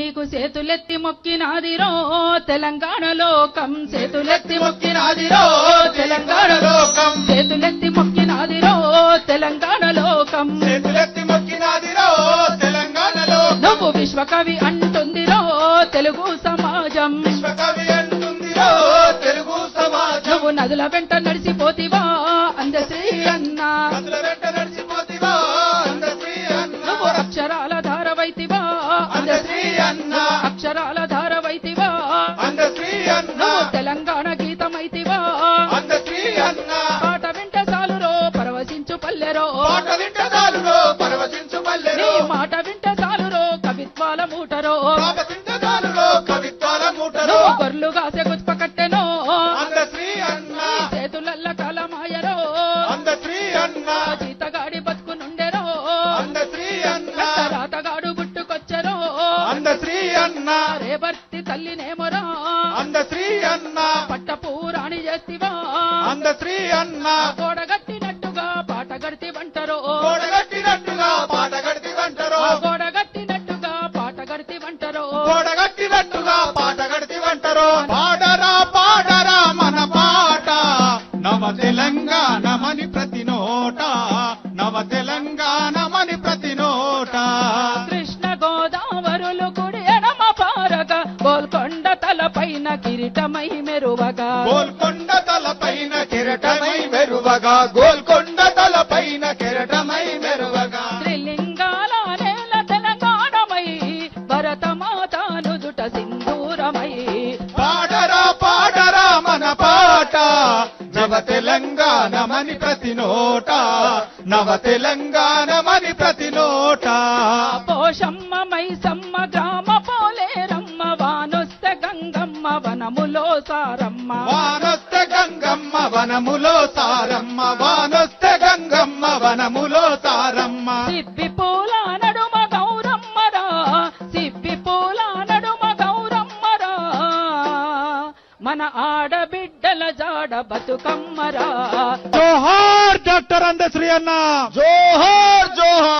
నీకు చేతులెత్తి మొక్కినాదిరో తెలంగాణ లోకం. చేతులెత్తి మొక్కినాదిరో తెలంగాణ లోకం. చేతులెత్తి మొక్కినాదిరో తెలంగాణ లోకం. చేతులెత్తి మొక్కినాదిరో తెలంగాణలో నువ్వు విశ్వకవి అంటుందిరో తెలుగు సమాజం. విశ్వకవి అంటుందిరో తెలుగు సమాజం. నువ్వు నదుల వెంట నడిచిపోతివా అందశ్రీ అన్న. కవిత్వాల మూటలో గుత్ప కట్టెనో అందశ్రీ అన్న. చేతులల్ల కాలమాయరో. అందశ్రీ అన్న. జీతగాడి బతుకునుండెరో అందశ్రీ అన్న. రాతగాడు గుట్టుకొచ్చెరో అందశ్రీ అన్న. రేబర్తి తల్లినేమరా. అందశ్రీ అన్న. పట్టపూరాణి చేస్తివా. అందశ్రీ అన్న. గోడగట్టినట్టుగా తెలంగాణమని ప్రతి నోట నవ తెలంగాణమని ప్రతి నోట. కృష్ణ గోదావరులు కుడి ఎడమ పారగా గోల్కొండ తలపైన కిరీటమై మెరువగా. గోల్కొండ తలపైన కిరటమై మెరువగా గోల్కొండ నవ తెలంగాణమని ప్రతి నోట. నవ తెలంగాణమని ప్రతి నోట. పోషమ్మ మైసమ్మ గ్రామ పోలేరమ్మ వానొస్త గంగమ్మ వనములో సారమ్మ. వానొస్తే గంగమ్మ వనములో సారమ్మ. వానొస్తే గంగమ్మ వనములో మన ఆడబిడ్డల జాడ బతుకమ్మరా. జోహార్ డాక్టర్ అందశ్రీ అన్న. జోహార్ జోహార్.